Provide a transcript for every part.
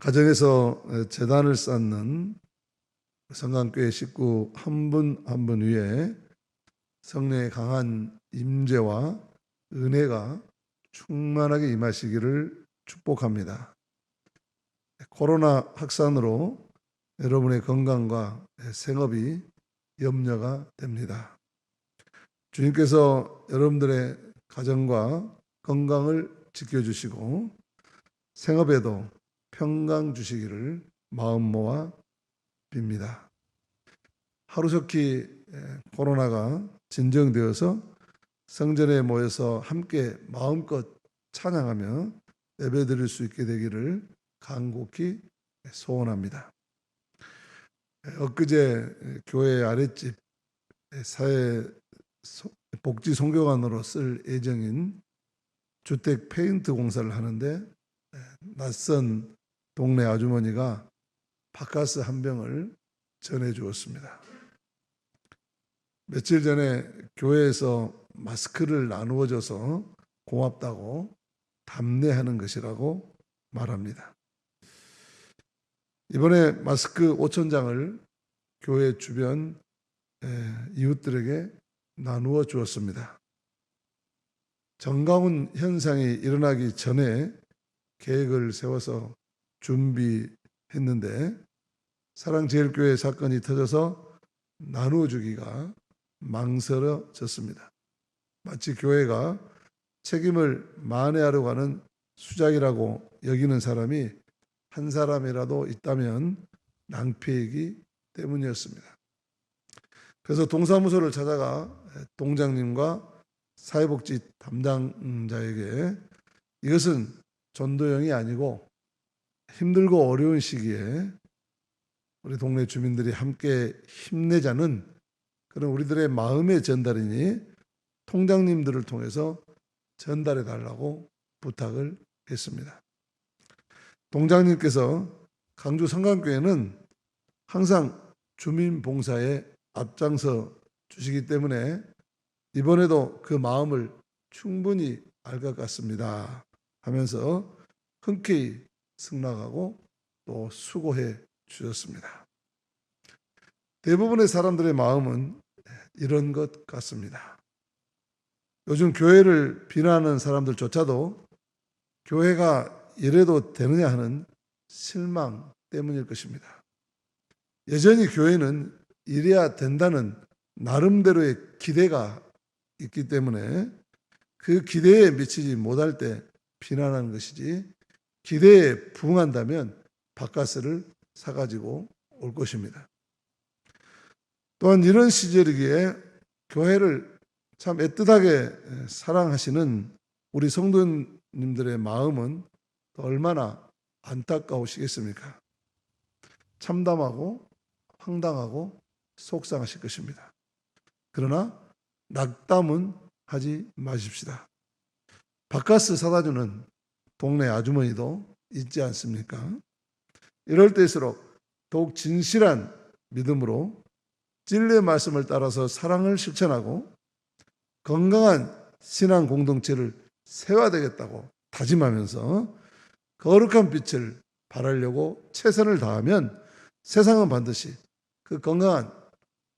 가정에서 재단을 쌓는 성강교회 식구 한 분 한 분 위에 성령의 강한 임재와 은혜가 충만하게 임하시기를 축복합니다. 코로나 확산으로 여러분의 건강과 생업이 염려가 됩니다. 주님께서 여러분들의 가정과 건강을 지켜주시고 생업에도 평강 주시기를 마음 모아 빕니다. 하루속히 코로나가 진정되어서 성전에 모여서 함께 마음껏 찬양하며 예배드릴 수 있게 되기를 간곡히 소원합니다. 엊그제 교회 아랫집 사회 복지 송교관으로 쓸 예정인 주택 페인트 공사를 하는데 낯선 동네 아주머니가 바카스 한 병을 전해 주었습니다. 며칠 전에 교회에서 마스크를 나누어 줘서 고맙다고 답례하는 것이라고 말합니다. 이번에 마스크 5천 장을 교회 주변 이웃들에게 나누어 주었습니다. 정가운 현상이 일어나기 전에 계획을 세워서 준비했는데 사랑제일교회 사건이 터져서 나누어 주기가 망설여졌습니다. 마치 교회가 책임을 만회하려고 하는 수작이라고 여기는 사람이 한 사람이라도 있다면 낭패이기 때문이었습니다. 그래서 동사무소를 찾아가 동장님과 사회복지 담당자에게 이것은 전도형이 아니고 힘들고 어려운 시기에 우리 동네 주민들이 함께 힘내자는 그런 우리들의 마음의 전달이니 통장님들을 통해서 전달해 달라고 부탁을 했습니다. 동장님께서 강주 성강교회는 항상 주민 봉사에 앞장서 주시기 때문에 이번에도 그 마음을 충분히 알 것 같습니다. 하면서 흔쾌히 승낙하고 또 수고해 주셨습니다. 대부분의 사람들의 마음은 이런 것 같습니다. 요즘 교회를 비난하는 사람들조차도 교회가 이래도 되느냐 하는 실망 때문일 것입니다. 여전히 교회는 이래야 된다는 나름대로의 기대가 있기 때문에 그 기대에 미치지 못할 때 비난하는 것이지 기대에 부응한다면 바카스를 사가지고 올 것입니다. 또한 이런 시절이기에 교회를 참 애틋하게 사랑하시는 우리 성도님들의 마음은 얼마나 안타까우시겠습니까? 참담하고 황당하고 속상하실 것입니다. 그러나 낙담은 하지 마십시다. 바카스 사다 주는 동네 아주머니도 있지 않습니까? 이럴 때일수록 더욱 진실한 믿음으로 진리의 말씀을 따라서 사랑을 실천하고 건강한 신앙 공동체를 세워야 되겠다고 다짐하면서 거룩한 빛을 발하려고 최선을 다하면 세상은 반드시 그 건강한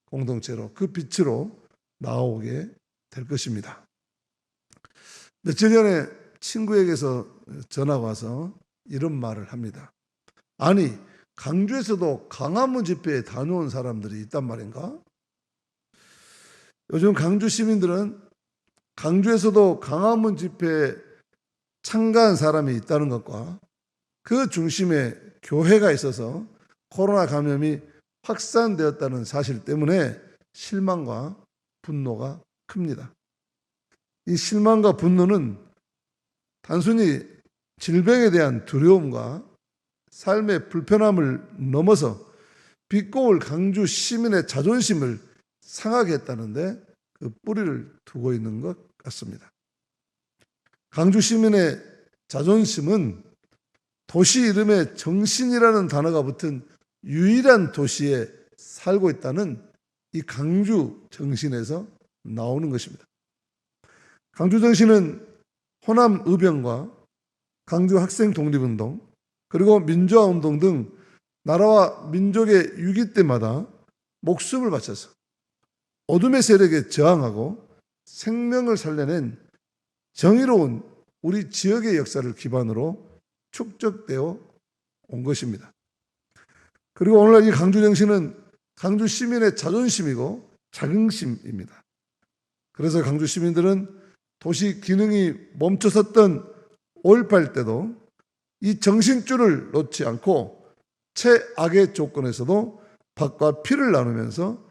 공동체로 그 빛으로 나오게 될 것입니다. 며칠 전에 친구에게서 전화가 와서 이런 말을 합니다. 아니, 강주에서도 강화문 집회에 다녀온 사람들이 있단 말인가? 요즘 강주 시민들은 강주에서도 강화문 집회에 참가한 사람이 있다는 것과 그 중심에 교회가 있어서 코로나 감염이 확산되었다는 사실 때문에 실망과 분노가 큽니다. 이 실망과 분노는 단순히 질병에 대한 두려움과 삶의 불편함을 넘어서 빛고울 강주 시민의 자존심을 상하게 했다는데 그 뿌리를 두고 있는 것 같습니다. 강주 시민의 자존심은 도시 이름에 정신이라는 단어가 붙은 유일한 도시에 살고 있다는 이 강주 정신에서 나오는 것입니다. 강주 정신은 호남 의병과 강주 학생 독립운동, 그리고 민주화 운동 등 나라와 민족의 위기 때마다 목숨을 바쳐서 어둠의 세력에 저항하고 생명을 살려낸 정의로운 우리 지역의 역사를 기반으로 축적되어 온 것입니다. 그리고 오늘날 이 강주 정신은 강주 시민의 자존심이고 자긍심입니다. 그래서 강주 시민들은 도시 기능이 멈춰섰던 5.18 때도 이 정신줄을 놓지 않고 최악의 조건에서도 밥과 피를 나누면서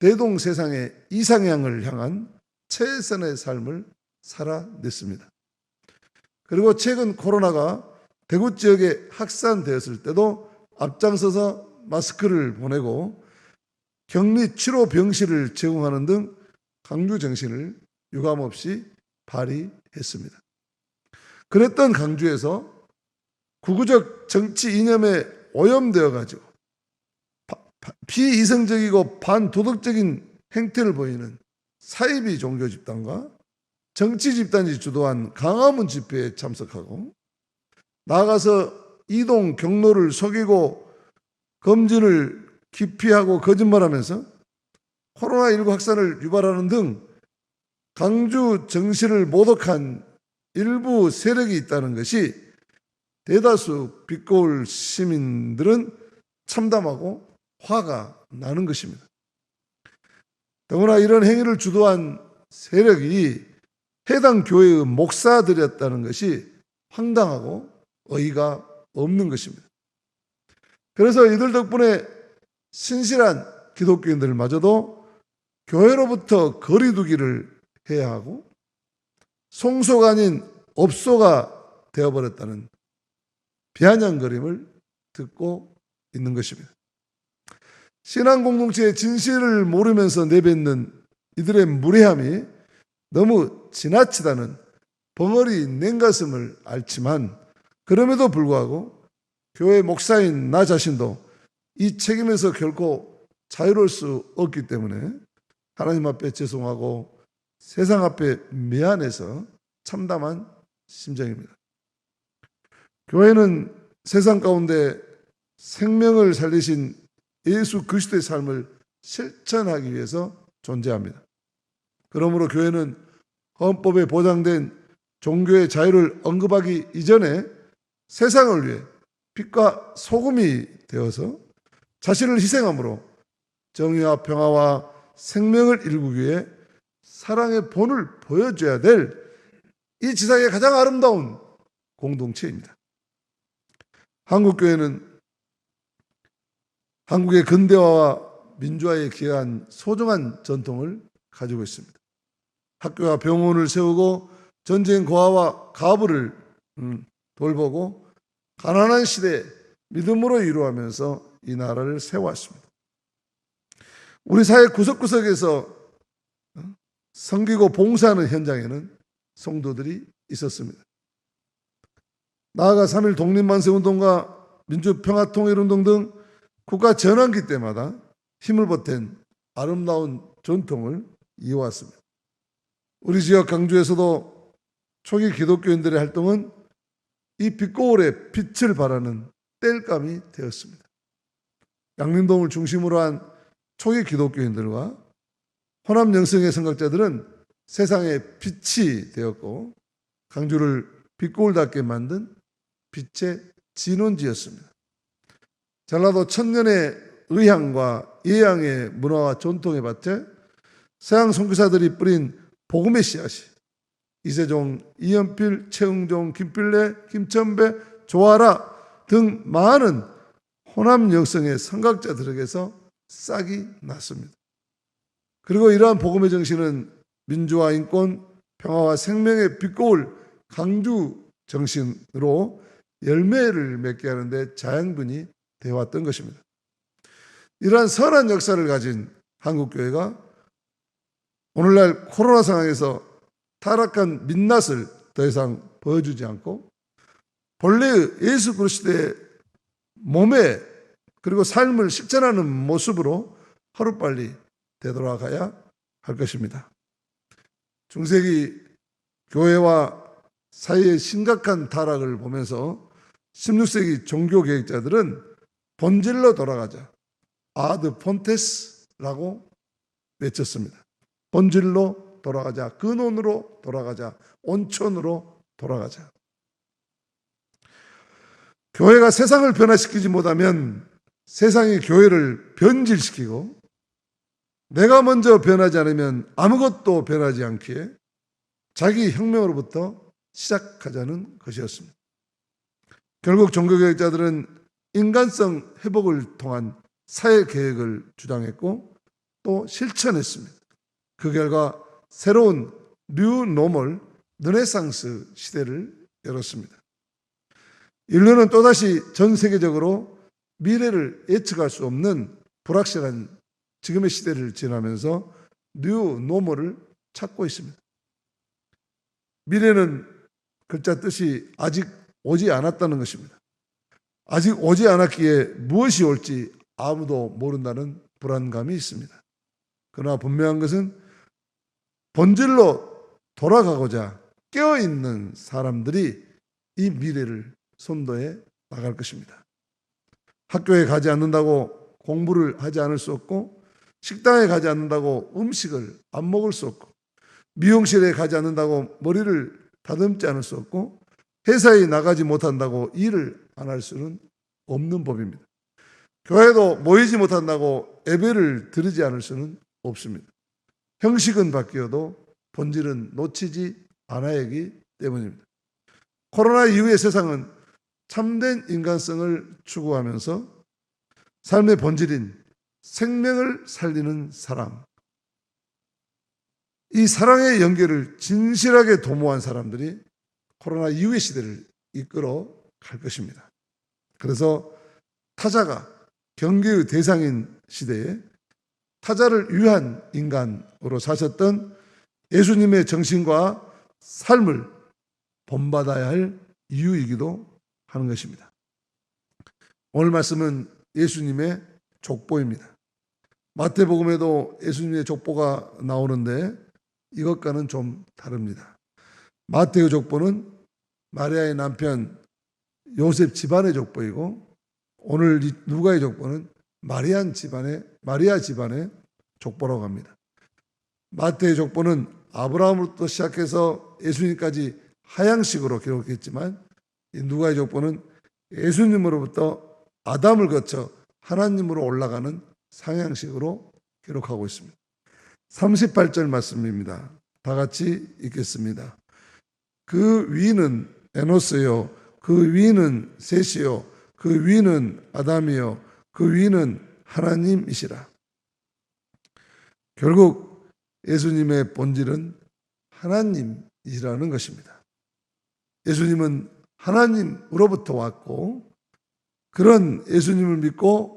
대동 세상의 이상향을 향한 최선의 삶을 살아냈습니다. 그리고 최근 코로나가 대구 지역에 확산되었을 때도 앞장서서 마스크를 보내고 격리 치료 병실을 제공하는 등 강주 정신을 유감없이 발휘했습니다. 그랬던 강주에서 구구적 정치 이념에 오염되어 가지고 비이성적이고 반도덕적인 행태를 보이는 사이비 종교 집단과 정치 집단이 주도한 강화문 집회에 참석하고 나아가서 이동 경로를 속이고 검진을 기피하고 거짓말하면서 코로나19 확산을 유발하는 등 강주 정신을 모독한 일부 세력이 있다는 것이 대다수 빛거울 시민들은 참담하고 화가 나는 것입니다. 더구나 이런 행위를 주도한 세력이 해당 교회의 목사들이었다는 것이 황당하고 어이가 없는 것입니다. 그래서 이들 덕분에 신실한 기독교인들마저도 교회로부터 거리두기를 해야 하고 송소가 아닌 업소가 되어버렸다는 비아냥거림을 듣고 있는 것입니다. 신앙 공동체의 진실을 모르면서 내뱉는 이들의 무례함이 너무 지나치다는 벙어리 냉가슴을 앓지만 그럼에도 불구하고 교회 목사인 나 자신도 이 책임에서 결코 자유로울 수 없기 때문에 하나님 앞에 죄송하고 세상 앞에 미안해서 참담한 심정입니다. 교회는 세상 가운데 생명을 살리신 예수 그리스도의 삶을 실천하기 위해서 존재합니다. 그러므로 교회는 헌법에 보장된 종교의 자유를 언급하기 이전에 세상을 위해 빛과 소금이 되어서 자신을 희생함으로 정의와 평화와 생명을 일구기 위해 사랑의 본을 보여줘야 될 이 지상의 가장 아름다운 공동체입니다. 한국교회는 한국의 근대화와 민주화에 기여한 소중한 전통을 가지고 있습니다. 학교와 병원을 세우고 전쟁 고아와 가부를 음, 돌보고 가난한 시대 믿음으로 이루하면서 이 나라를 세워왔습니다. 우리 사회 구석구석에서 어, 섬기고 봉사하는 현장에는 성도들이 있었습니다. 나아가 3.1 독립만세운동과 민주평화통일운동 등 국가 전환기 때마다 힘을 보탠 아름다운 전통을 이어왔습니다. 우리 지역 강주에서도 초기 기독교인들의 활동은 이 빛고울의 빛을 발하는 땔감이 되었습니다. 양림동을 중심으로 한 초기 기독교인들과 호남 영성의 선각자들은 세상의 빛이 되었고 강주를 빛고울답게 만든 빛의 진원지였습니다. 전라도 천년의 의향과 예향의 문화와 전통의 밭에 서양 선교사들이 뿌린 복음의 씨앗이 이세종, 이연필, 최응종, 김필래, 김천배, 조아라 등 많은 호남 역성의 선각자들에게서 싹이 났습니다. 그리고 이러한 복음의 정신은 민주화, 인권, 평화와 생명의 빛고울 강주 정신으로 열매를 맺게 하는데 자양분이 되어 왔던 것입니다. 이러한 선한 역사를 가진 한국교회가 오늘날 코로나 상황에서 타락한 민낯을 더 이상 보여주지 않고 본래의 예수 그리스도의 몸에 그리고 삶을 실천하는 모습으로 하루빨리 되돌아가야 할 것입니다. 중세기 교회와 사회의 심각한 타락을 보면서 16세기 종교 계획자들은 본질로 돌아가자. 아드 폰테스라고 외쳤습니다. 본질로 돌아가자. 근원으로 돌아가자. 온천으로 돌아가자. 교회가 세상을 변화시키지 못하면 세상이 교회를 변질시키고 내가 먼저 변하지 않으면 아무것도 변하지 않기에 자기 혁명으로부터 시작하자는 것이었습니다. 결국 종교개혁자들은 인간성 회복을 통한 사회 계획을 주장했고 또 실천했습니다. 그 결과 새로운 뉴 노멀 르네상스 시대를 열었습니다. 인류는 또다시 전 세계적으로 미래를 예측할 수 없는 불확실한 지금의 시대를 지나면서 뉴 노멀을 찾고 있습니다. 미래는 글자 뜻이 아직 오지 않았다는 것입니다. 아직 오지 않았기에 무엇이 올지 아무도 모른다는 불안감이 있습니다. 그러나 분명한 것은 본질로 돌아가고자 깨어있는 사람들이 이 미래를 선도해 나갈 것입니다. 학교에 가지 않는다고 공부를 하지 않을 수 없고 식당에 가지 않는다고 음식을 안 먹을 수 없고 미용실에 가지 않는다고 머리를 다듬지 않을 수 없고 회사에 나가지 못한다고 일을 안 할 수는 없는 법입니다. 교회도 모이지 못한다고 예배를 드리지 않을 수는 없습니다. 형식은 바뀌어도 본질은 놓치지 않아야 하기 때문입니다. 코로나 이후의 세상은 참된 인간성을 추구하면서 삶의 본질인 생명을 살리는 사랑, 이 사랑의 연결을 진실하게 도모한 사람들이 코로나 이후의 시대를 이끌어 갈 것입니다. 그래서 타자가 경계의 대상인 시대에 타자를 위한 인간으로 사셨던 예수님의 정신과 삶을 본받아야 할 이유이기도 하는 것입니다. 오늘 말씀은 예수님의 족보입니다. 마태복음에도 예수님의 족보가 나오는데 이것과는 좀 다릅니다. 마태의 족보는 마리아의 남편 요셉 집안의 족보이고 오늘 누가의 족보는 마리안 집안의 마리아 집안의 족보라고 합니다. 마태의 족보는 아브라함으로부터 시작해서 예수님까지 하향식으로 기록했지만 누가의 족보는 예수님으로부터 아담을 거쳐 하나님으로 올라가는 상향식으로 기록하고 있습니다. 38절 말씀입니다. 다 같이 읽겠습니다. 그 위는 에노스요, 그 위는 셋이요, 그 위는 아담이요, 그 위는 하나님이시라. 결국 예수님의 본질은 하나님이라는 것입니다. 예수님은 하나님으로부터 왔고 그런 예수님을 믿고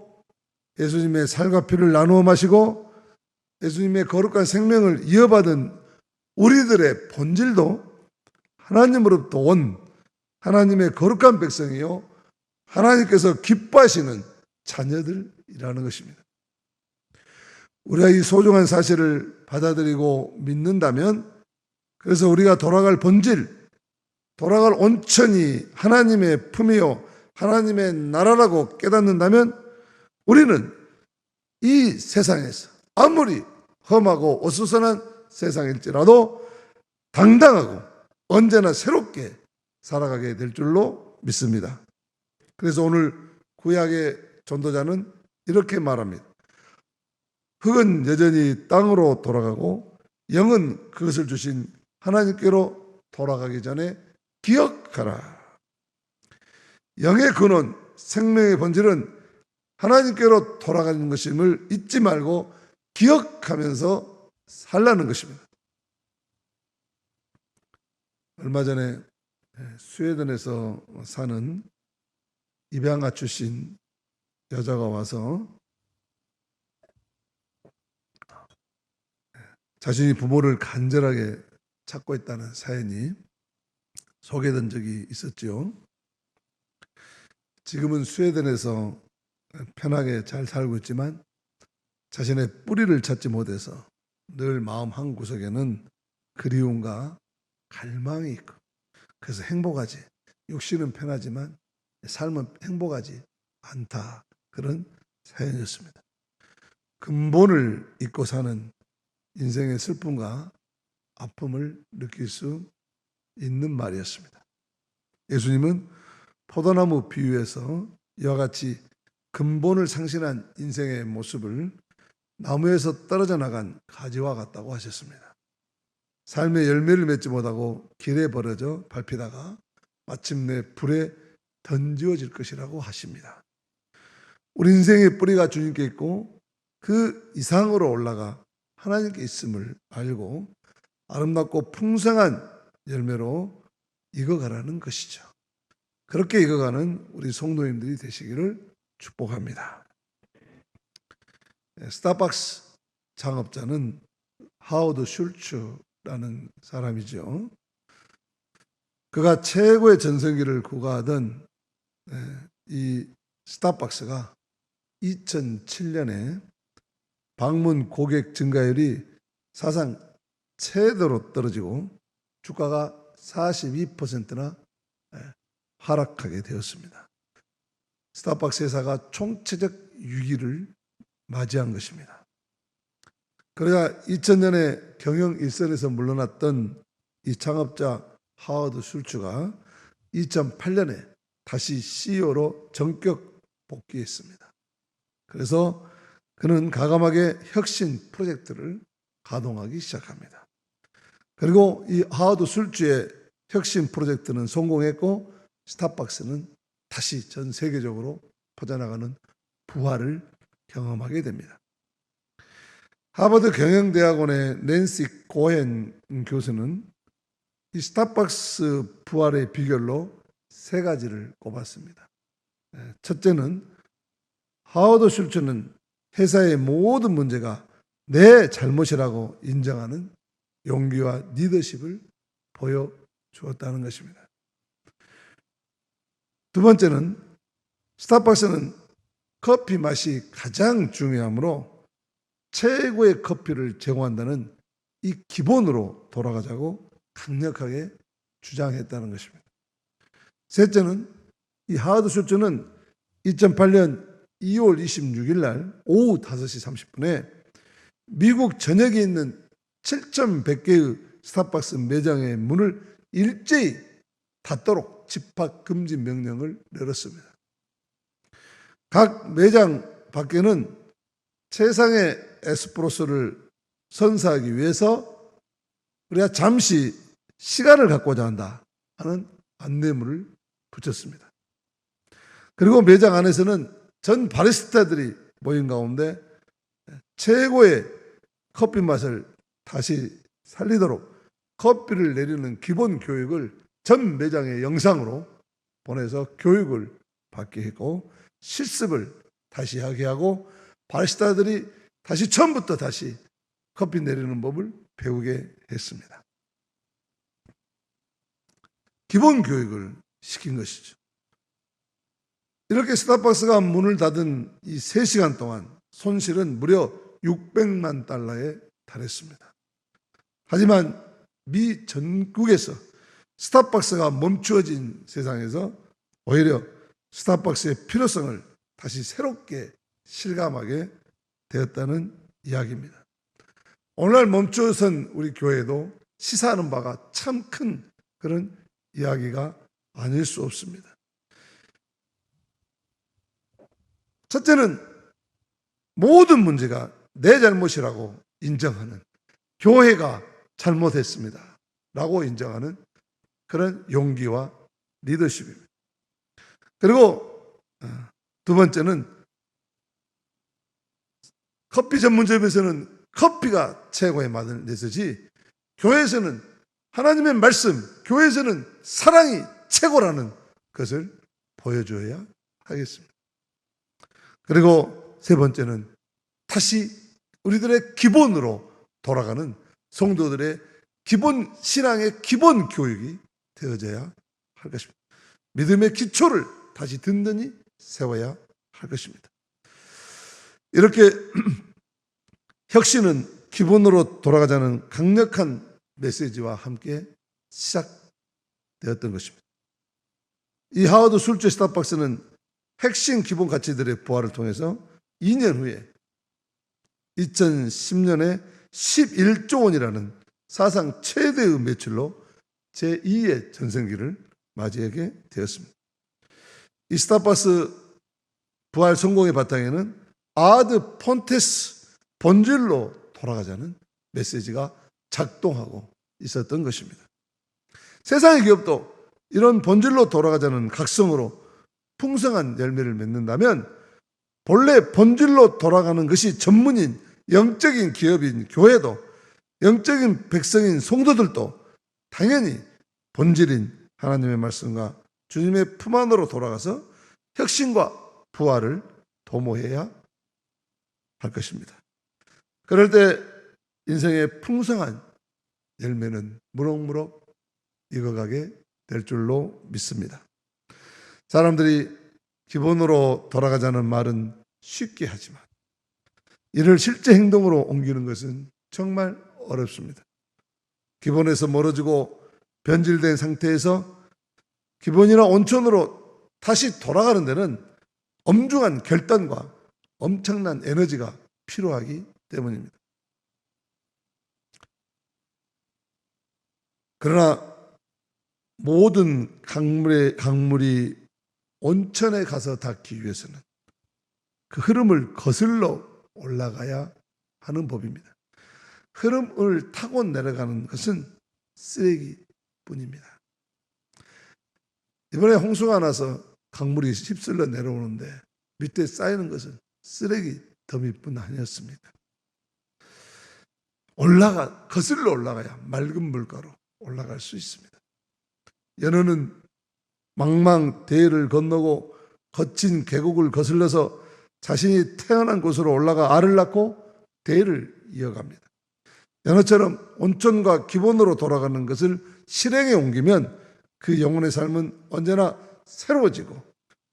예수님의 살과 피를 나누어 마시고 예수님의 거룩한 생명을 이어받은 우리들의 본질도 하나님으로부터 온 하나님의 거룩한 백성이요. 하나님께서 기뻐하시는 자녀들이라는 것입니다. 우리가 이 소중한 사실을 받아들이고 믿는다면 그래서 우리가 돌아갈 본질, 돌아갈 온천이 하나님의 품이요. 하나님의 나라라고 깨닫는다면 우리는 이 세상에서 아무리 험하고 어수선한 세상일지라도 당당하고 언제나 새롭게 살아가게 될 줄로 믿습니다. 그래서 오늘 구약의 전도자는 이렇게 말합니다. 흙은 여전히 땅으로 돌아가고 영은 그것을 주신 하나님께로 돌아가기 전에 기억하라. 영의 근원, 생명의 본질은 하나님께로 돌아가는 것임을 잊지 말고 기억하면서 살라는 것입니다. 얼마 전에 스웨덴에서 사는 입양아 출신 여자가 와서 자신이 부모를 간절하게 찾고 있다는 사연이 소개된 적이 있었죠. 지금은 스웨덴에서 편하게 잘 살고 있지만 자신의 뿌리를 찾지 못해서 늘 마음 한 구석에는 그리움과 갈망이 있고 그래서 행복하지. 육신은 편하지만 삶은 행복하지 않다. 그런 사연이었습니다. 근본을 잊고 사는 인생의 슬픔과 아픔을 느낄 수 있는 말이었습니다. 예수님은 포도나무 비유에서 이와 같이 근본을 상실한 인생의 모습을 나무에서 떨어져 나간 가지와 같다고 하셨습니다. 삶의 열매를 맺지 못하고 길에 버려져 밟히다가 마침내 불에 던지어질 것이라고 하십니다. 우리 인생의 뿌리가 주님께 있고 그 이상으로 올라가 하나님께 있음을 알고 아름답고 풍성한 열매로 익어가라는 것이죠. 그렇게 익어가는 우리 성도님들이 되시기를 축복합니다. 예, 스타벅스 창업자는 하워드 슐츠라는 사람이죠. 그가 최고의 전성기를 구가하던 예, 이 스타벅스가 2007년에 방문 고객 증가율이 사상 최대로 떨어지고 주가가 42%나 하락하게 되었습니다. 스타벅스 회사가 총체적 위기를 맞이한 것입니다. 그러자 2000년에 경영 일선에서 물러났던 이 창업자 하워드 슐츠가 2008년에 다시 CEO로 전격 복귀했습니다. 그래서 그는 가감하게 혁신 프로젝트를 가동하기 시작합니다. 그리고 이 하워드 술주의 혁신 프로젝트는 성공했고 스타벅스는 다시 전 세계적으로 퍼져나가는 부활을 경험하게 됩니다. 하버드 경영대학원의 낸시 고헨 교수는 이 스타벅스 부활의 비결로 세 가지를 꼽았습니다. 예, 첫째는 하워드 슐츠는 회사의 모든 문제가 내 잘못이라고 인정하는 용기와 리더십을 보여주었다는 것입니다. 두 번째는 스타벅스는 커피 맛이 가장 중요하므로 최고의 커피를 제공한다는 이 기본으로 돌아가자고 강력하게 주장했다는 것입니다. 셋째는 이 하워드 슐츠는 2008년 2월 26일 날 오후 5시 30분에 미국 전역에 있는 7,100개의 스타벅스 매장의 문을 일제히 닫도록 집합 금지 명령을 내렸습니다. 각 매장 밖에는 세상의 에스프로소를 선사하기 위해서 우리가 잠시 시간을 갖고자 한다 하는 안내문을 붙였습니다. 그리고 매장 안에서는 전 바리스타들이 모인 가운데 최고의 커피 맛을 다시 살리도록 커피를 내리는 기본 교육을 전 매장의 영상으로 보내서 교육을 받게 했고 실습을 다시 하게 하고 바리스타들이 다시 처음부터 다시 커피 내리는 법을 배우게 했습니다. 기본 교육을 시킨 것이죠. 이렇게 스타벅스가 문을 닫은 이 3시간 동안 손실은 무려 600만 달러에 달했습니다. 하지만 미 전국에서 스타벅스가 멈추어진 세상에서 오히려 스타벅스의 필요성을 다시 새롭게 실감하게 되었다는 이야기입니다. 오늘날 멈춰선 우리 교회도 시사하는 바가 참 큰 그런 이야기가 아닐 수 없습니다. 첫째는 모든 문제가 내 잘못이라고 인정하는 교회가 잘못했습니다. 라고 인정하는 그런 용기와 리더십입니다. 그리고 어, 두 번째는 커피 전문점에서는 커피가 최고의 맛을 내서지 교회에서는 하나님의 말씀, 교회에서는 사랑이 최고라는 것을 보여줘야 하겠습니다. 그리고 세 번째는 다시 우리들의 기본으로 돌아가는 성도들의 기본 신앙의 기본 교육이 되어져야 할 것입니다. 믿음의 기초를 다시 든든히 세워야 할 것입니다. 이렇게 혁신은 기본으로 돌아가자는 강력한 메시지와 함께 시작되었던 것입니다. 이 하워드 술주 스타벅스는 핵심 기본 가치들의 부활을 통해서 2년 후에 2010년에 11조 원이라는 사상 최대의 매출로 제2의 전성기를 맞이하게 되었습니다. 이 스타벅스 부활 성공의 바탕에는 아드 폰테스 본질로 돌아가자는 메시지가 작동하고 있었던 것입니다. 세상의 기업도 이런 본질로 돌아가자는 각성으로 풍성한 열매를 맺는다면 본래 본질로 돌아가는 것이 전문인 영적인 기업인 교회도 영적인 백성인 성도들도 당연히 본질인 하나님의 말씀과 주님의 품 안으로 돌아가서 혁신과 부활을 도모해야 할 것입니다. 그럴 때 인생의 풍성한 열매는 무럭무럭 익어가게 될 줄로 믿습니다. 사람들이 기본으로 돌아가자는 말은 쉽게 하지만 이를 실제 행동으로 옮기는 것은 정말 어렵습니다. 기본에서 멀어지고 변질된 상태에서 기본이나 온천으로 다시 돌아가는 데는 엄중한 결단과 엄청난 에너지가 필요하기 때문입니다. 그러나 모든 강물의 강물이 온천에 가서 닿기 위해서는 그 흐름을 거슬러 올라가야 하는 법입니다. 흐름을 타고 내려가는 것은 쓰레기뿐입니다. 이번에 홍수가 나서 강물이 휩쓸려 내려오는데 밑에 쌓이는 것은 쓰레기 더미뿐 아니었습니다. 올라가 거슬러 올라가야 맑은 물가로 올라갈 수 있습니다. 연어는 망망 대해를 건너고 거친 계곡을 거슬러서 자신이 태어난 곳으로 올라가 알을 낳고 대를 이어갑니다. 연어처럼 온천과 기본으로 돌아가는 것을 실행에 옮기면 그 영혼의 삶은 언제나 새로워지고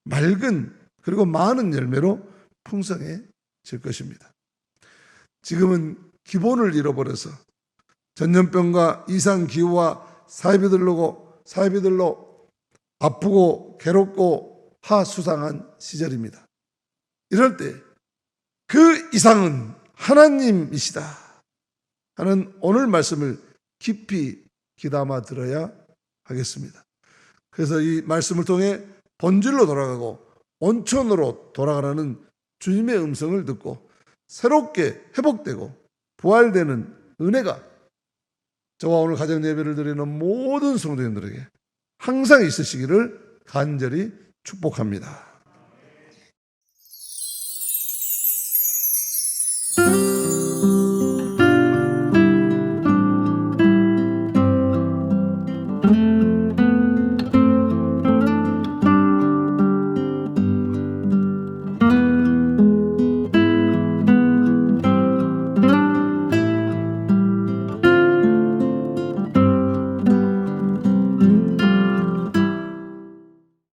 맑은 그리고 많은 열매로 풍성해질 것입니다. 지금은 기본을 잃어버려서 전염병과 이상 기후와 사입이 들르고 사입이 들로 아프고 괴롭고 하수상한 시절입니다. 이럴 때 그 이상은 하나님이시다 하는 오늘 말씀을 깊이 귀담아 들어야 하겠습니다. 그래서 이 말씀을 통해 본질로 돌아가고 온천으로 돌아가라는 주님의 음성을 듣고 새롭게 회복되고 부활되는 은혜가 저와 오늘 가정 예배를 드리는 모든 성도님들에게 항상 있으시기를 간절히 축복합니다.